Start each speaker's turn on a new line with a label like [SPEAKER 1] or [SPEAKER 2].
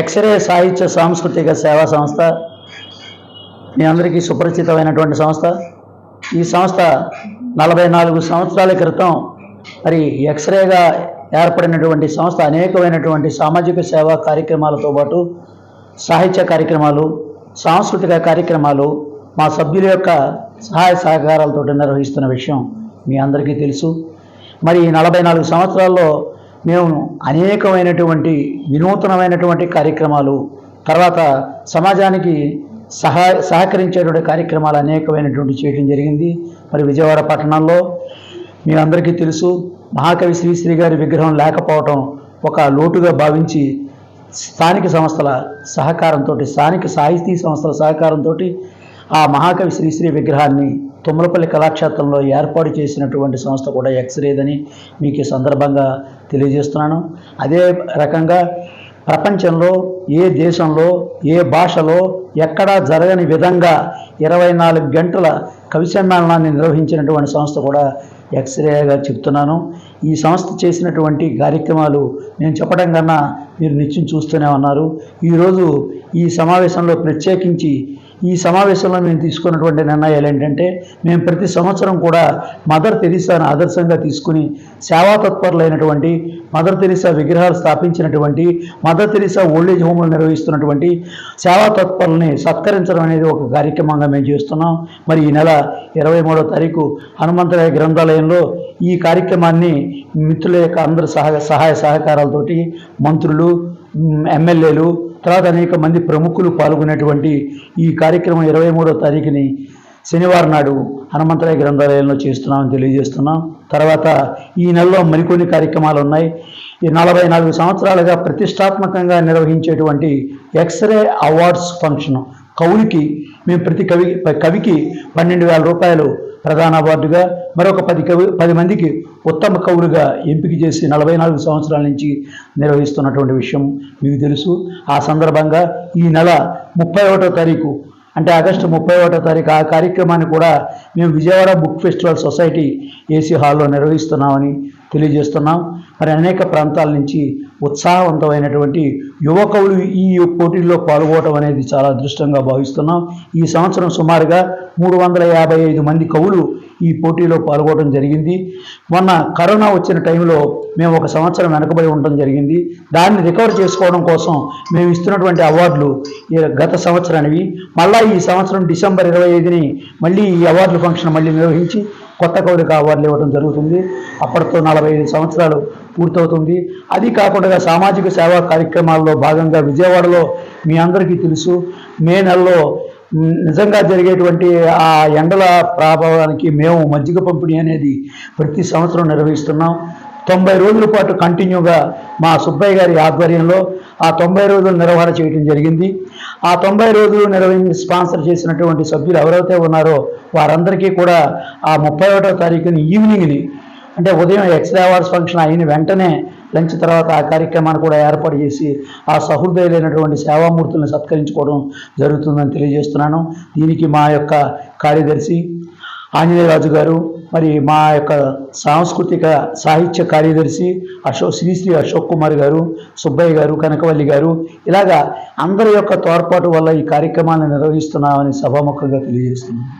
[SPEAKER 1] X ray సాహిత్య సాంస్కృతిక సేవా సంస్థ. మీ అందరికీ సుపరిచితమైనటువంటి సంస్థ. ఈ సంస్థ నలభై నాలుగు సంవత్సరాల క్రితం మరి ఎక్స్రేగా ఏర్పడినటువంటి సంస్థ అనేకమైనటువంటి సామాజిక సేవా కార్యక్రమాలతో పాటు సాహిత్య కార్యక్రమాలు సాంస్కృతిక కార్యక్రమాలు మా సభ్యుల యొక్క సహాయ సహకారాలతో నిర్వహిస్తున్న విషయం మీ అందరికీ తెలుసు. మరి ఈ నలభై నాలుగు సంవత్సరాల్లో మేము అనేకమైనటువంటి వినూతనమైనటువంటి కార్యక్రమాలు తర్వాత సమాజానికి సహా సహకరించేటువంటి కార్యక్రమాలు అనేకమైనటువంటి చేయడం జరిగింది. మరి విజయవాడ పట్టణంలో మీ అందరికీ తెలుసు మహాకవి శ్రీశ్రీ గారి విగ్రహం లేకపోవటం ఒక లోటుగా భావించి స్థానిక సంస్థల సహకారంతో స్థానిక సాహితీ సంస్థల సహకారంతో ఆ మహాకవి శ్రీశ్రీ విగ్రహాన్ని తుమ్మలపల్లి కళాక్షేత్రంలో ఏర్పాటు చేసినటువంటి సంస్థ కూడా ఎక్స్రేదని మీకు ఈ సందర్భంగా తెలియజేస్తున్నాను. అదే రకంగా ప్రపంచంలో ఏ దేశంలో ఏ భాషలో ఎక్కడా జరగని విధంగా ఇరవై నాలుగు గంటల కవి సమ్మేళనాన్ని నిర్వహించినటువంటి సంస్థ కూడా ఎక్స్రేగా చెప్తున్నాను. ఈ సంస్థ చేసినటువంటి కార్యక్రమాలు నేను చెప్పడం కన్నా మీరు నిత్యం చూస్తూనే ఉన్నారు. ఈరోజు ఈ సమావేశంలో ప్రత్యేకించి ఈ సమావేశంలో మేము తీసుకున్నటువంటి నిర్ణయాలు ఏంటంటే మేము ప్రతి సంవత్సరం కూడా మదర్ తెరీసాను ఆదర్శంగా తీసుకుని సేవా తత్పరులైనటువంటి మదర్ తెరీసా విగ్రహాలు స్థాపించినటువంటి మదర్ తెరీసా ఓల్డేజ్ హోమ్లు నిర్వహిస్తున్నటువంటి సేవా తత్పరుల్ని సత్కరించడం అనేది ఒక కార్యక్రమంగా మేము చేస్తున్నాం. మరి ఈ నెల ఇరవై మూడో తారీఖు హనుమంతరాయ గ్రంథాలయంలో ఈ కార్యక్రమాన్ని మిత్రుల యొక్క అందరి సహాయ సహాయ సహకారాలతోటి మంత్రులు ఎమ్మెల్యేలు తర్వాత అనేక మంది ప్రముఖులు పాల్గొనేటువంటి ఈ కార్యక్రమం ఇరవై మూడో తారీఖుని శనివారం నాడు హనుమంతరాయ గ్రంథాలయంలో చేస్తున్నామని తెలియజేస్తున్నాం. తర్వాత ఈ నెలలో మరికొన్ని కార్యక్రమాలు ఉన్నాయి. ఈ నలభై నాలుగు సంవత్సరాలుగా ప్రతిష్టాత్మకంగా నిర్వహించేటువంటి ఎక్స్రే అవార్డ్స్ ఫంక్షన్ కవులకి మేము ప్రతి కవి కవికి పన్నెండు వేల రూపాయలు ప్రధాన అవార్డుగా మరొక పది కవి పది మందికి ఉత్తమ కవులుగా ఎంపిక చేసి నలభై నాలుగు సంవత్సరాల నుంచి నిర్వహిస్తున్నటువంటి విషయం మీకు తెలుసు. ఆ సందర్భంగా ఈ నెల ముప్పై ఒకటో తారీఖు అంటే ఆగస్టు ముప్పై ఒకటో తారీఖు ఆ కార్యక్రమాన్ని కూడా మేము Vijayawada book festival society AC హాల్లో నిర్వహిస్తున్నామని తెలియజేస్తున్నాం. మరి అనేక ప్రాంతాల నుంచి ఉత్సాహవంతమైనటువంటి యువకులు ఈ పోటీల్లో పాల్గొనడం అనేది చాలా అదృష్టంగా భావిస్తున్నాం. ఈ సంవత్సరం సుమారుగా మూడు వందల యాభై ఐదు మంది కవులు ఈ పోటీలో పాల్గొనడం జరిగింది. మొన్న కరోనా వచ్చిన టైంలో మేము ఒక సంవత్సరం వెనకబడి ఉండడం జరిగింది. దాన్ని రికవర్ చేసుకోవడం కోసం మేము ఇస్తున్నటువంటి అవార్డులు ఈ గత సంవత్సరానివి మళ్ళా ఈ సంవత్సరం డిసెంబర్ ఇరవై ఐదుని మళ్ళీ ఈ అవార్డుల ఫంక్షన్ మళ్ళీ నిర్వహించి కొత్త కవులకు అవార్డులు ఇవ్వడం జరుగుతుంది. అప్పటితో నలభై ఐదు సంవత్సరాలు పూర్తవుతుంది. అది కాకుండా సామాజిక సేవా కార్యక్రమాల్లో భాగంగా విజయవాడలో మీ అందరికీ తెలుసు మే నెలలో నిజంగా జరిగేటువంటి ఆ ఎండల ప్రభావానికి మేము మజ్జిగ పంపిణీ అనేది ప్రతి సంవత్సరం నిర్వహిస్తున్నాం. తొంభై రోజుల పాటు కంటిన్యూగా మా సుబ్బయ్య గారి ఆధ్వర్యంలో ఆ తొంభై రోజులు నిర్వహణ చేయడం జరిగింది. ఆ తొంభై రోజులు నిర్వహించి స్పాన్సర్ చేసినటువంటి సభ్యులు ఎవరైతే ఉన్నారో వారందరికీ కూడా ఆ ముప్పై ఒకటో తారీఖుని ఈవినింగ్ని అంటే ఉదయం ఎక్స్రే అవార్డ్స్ ఫంక్షన్ అయిన వెంటనే లంచ్ తర్వాత ఆ కార్యక్రమాన్ని కూడా ఏర్పాటు చేసి ఆ సహృదయులైనటువంటి సేవామూర్తులను సత్కరించుకోవడం జరుగుతుందని తెలియజేస్తున్నాను. దీనికి మా యొక్క కార్యదర్శి ఆంజనేయరాజు గారు మరి మా యొక్క సాంస్కృతిక సాహిత్య కార్యదర్శి అశోక్ శ్రీశ్రీ అశోక్ కుమార్ గారు సుబ్బయ్య గారు కనకవల్లి గారు ఇలాగా అందరి యొక్క తోడ్పాటు వల్ల ఈ కార్యక్రమాన్ని నిర్వహిస్తున్నామని సభాముఖంగా తెలియజేస్తున్నాను